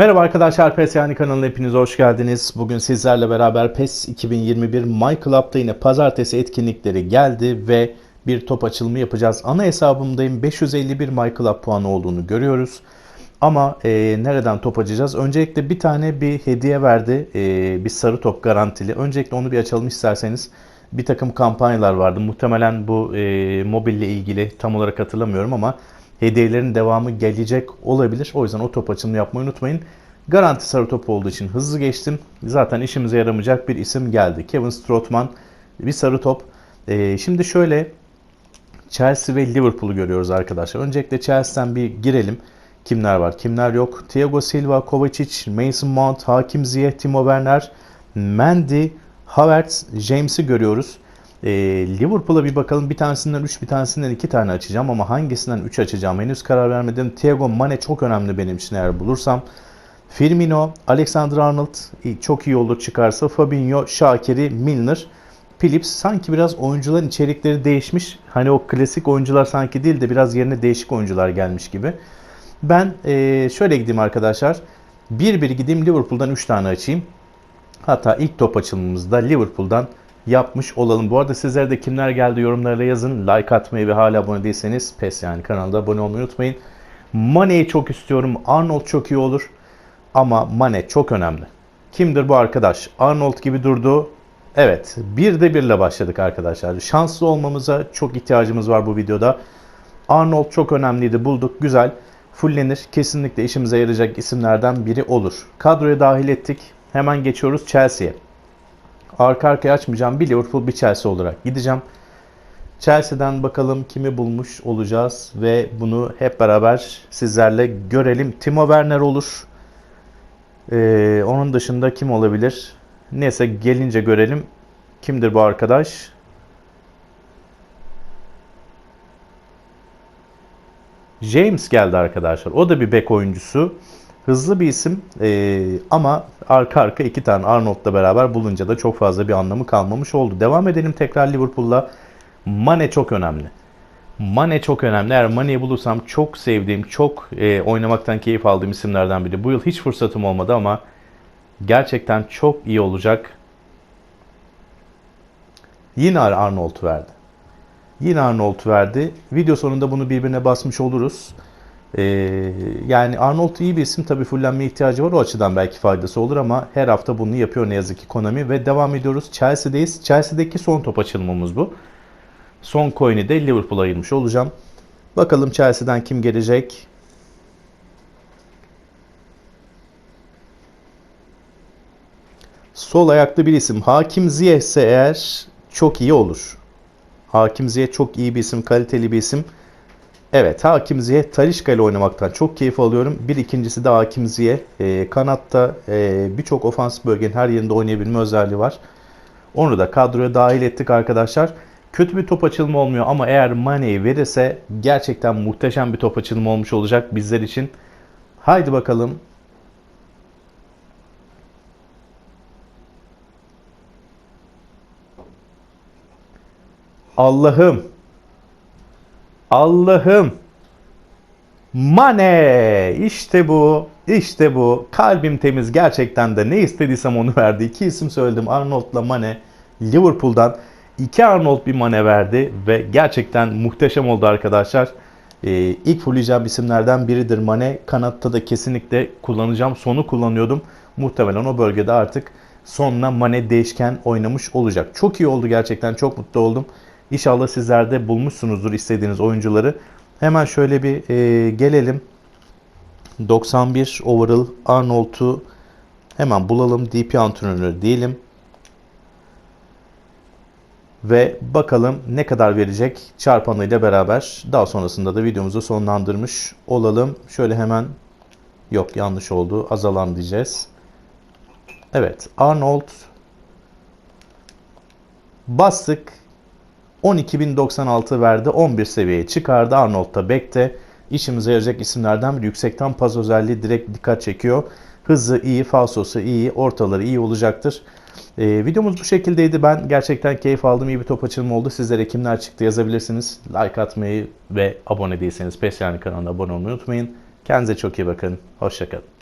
Merhaba arkadaşlar PES Yani kanalına hepiniz hoş geldiniz. Bugün sizlerle beraber PES 2021 My Club'da yine pazartesi etkinlikleri geldi ve bir top açılımı yapacağız. Ana hesabımdayım 551 My Club puanı olduğunu görüyoruz. Ama e, nereden top açacağız? Öncelikle bir tane bir hediye verdi. E, bir sarı top garantili. Öncelikle onu bir açalım isterseniz. Bir takım kampanyalar vardı. Muhtemelen bu e, mobille ilgili tam olarak hatırlamıyorum ama hediyelerin devamı gelecek olabilir. O yüzden o top açılımı yapmayı unutmayın. Garanti sarı top olduğu için hızlı geçtim. Zaten işimize yaramayacak bir isim geldi. Kevin Strootman bir sarı top. Ee, şimdi şöyle Chelsea ve Liverpool'u görüyoruz arkadaşlar. Öncelikle Chelsea'den bir girelim. Kimler var, kimler yok? Thiago Silva, Kovacic, Mason Mount, Hakim Ziyech, Timo Werner, Mendy, Havertz, James'i görüyoruz. E, Liverpool'a bir bakalım. Bir tanesinden 3, bir tanesinden 2 tane açacağım ama hangisinden 3 açacağım henüz karar vermedim. Thiago Mane çok önemli benim için eğer bulursam. Firmino, Alexander Arnold çok iyi olur çıkarsa. Fabinho, Shaqiri, Milner, Phillips sanki biraz oyuncuların içerikleri değişmiş. Hani o klasik oyuncular sanki değil de biraz yerine değişik oyuncular gelmiş gibi. Ben e, şöyle gideyim arkadaşlar. Bir bir gideyim Liverpool'dan 3 tane açayım. Hatta ilk top açılımımızda Liverpool'dan yapmış olalım. Bu arada sizlere de kimler geldi yorumlarla yazın. Like atmayı ve hala abone değilseniz PES yani kanalda abone olmayı unutmayın. Mane'yi çok istiyorum. Arnold çok iyi olur. Ama Mane çok önemli. Kimdir bu arkadaş? Arnold gibi durdu. Evet. Bir de birle başladık arkadaşlar. Şanslı olmamıza çok ihtiyacımız var bu videoda. Arnold çok önemliydi. Bulduk. Güzel. Fullenir. Kesinlikle işimize yarayacak isimlerden biri olur. Kadroya dahil ettik. Hemen geçiyoruz Chelsea'ye. Arka arkaya açmayacağım. Bir Liverpool bir Chelsea olarak gideceğim. Chelsea'den bakalım kimi bulmuş olacağız ve bunu hep beraber sizlerle görelim. Timo Werner olur. Ee, onun dışında kim olabilir? Neyse gelince görelim. Kimdir bu arkadaş? James geldi arkadaşlar. O da bir bek oyuncusu. Hızlı bir isim ee, ama arka arka iki tane Arnold'la beraber bulunca da çok fazla bir anlamı kalmamış oldu. Devam edelim tekrar Liverpool'la. Mane çok önemli. Mane çok önemli. Eğer Mane'yi bulursam çok sevdiğim, çok e, oynamaktan keyif aldığım isimlerden biri. Bu yıl hiç fırsatım olmadı ama gerçekten çok iyi olacak. Yine Arnold verdi. Yine Arnold verdi. Video sonunda bunu birbirine basmış oluruz. Ee, yani Arnold iyi bir isim tabii fullenmeye ihtiyacı var o açıdan belki faydası olur ama her hafta bunu yapıyor ne yazık ki Konami ve devam ediyoruz. Chelsea'deyiz. Chelsea'deki son top açılımımız bu. Son coin'i de Liverpool'a ayırmış olacağım. Bakalım Chelsea'den kim gelecek? Sol ayaklı bir isim. Hakim Ziyech ise eğer çok iyi olur. Hakim Ziyech çok iyi bir isim, kaliteli bir isim. Evet Hakim Ziye Talişka ile oynamaktan çok keyif alıyorum. Bir ikincisi de Hakim Ziye. E, kanatta e, birçok ofans bölgenin her yerinde oynayabilme özelliği var. Onu da kadroya dahil ettik arkadaşlar. Kötü bir top açılımı olmuyor ama eğer Mane'yi verirse gerçekten muhteşem bir top açılımı olmuş olacak bizler için. Haydi bakalım. Allah'ım Allah'ım. Mane. İşte bu. İşte bu. Kalbim temiz gerçekten de ne istediysem onu verdi. İki isim söyledim. Arnold'la Mane. Liverpool'dan iki Arnold bir Mane verdi ve gerçekten muhteşem oldu arkadaşlar. Ee, ilk fulleyeceğim isimlerden biridir Mane. Kanatta da kesinlikle kullanacağım. Sonu kullanıyordum. Muhtemelen o bölgede artık sonuna Mane değişken oynamış olacak. Çok iyi oldu gerçekten. Çok mutlu oldum. İnşallah sizler de bulmuşsunuzdur istediğiniz oyuncuları. Hemen şöyle bir e, gelelim. 91 overall Arnold'u hemen bulalım. DP antrenörü diyelim. Ve bakalım ne kadar verecek çarpanıyla beraber. Daha sonrasında da videomuzu sonlandırmış olalım. Şöyle hemen yok yanlış oldu. Azalan diyeceğiz. Evet Arnold bastık 12.096 verdi. 11 seviyeye çıkardı. Arnold da bekte. İşimize yarayacak isimlerden bir yüksekten pas özelliği direkt dikkat çekiyor. Hızı iyi, falsosu iyi, ortaları iyi olacaktır. Ee, videomuz bu şekildeydi. Ben gerçekten keyif aldım. İyi bir top açılımı oldu. Sizlere kimler çıktı yazabilirsiniz. Like atmayı ve abone değilseniz PES yani kanalına abone olmayı unutmayın. Kendinize çok iyi bakın. Hoşçakalın.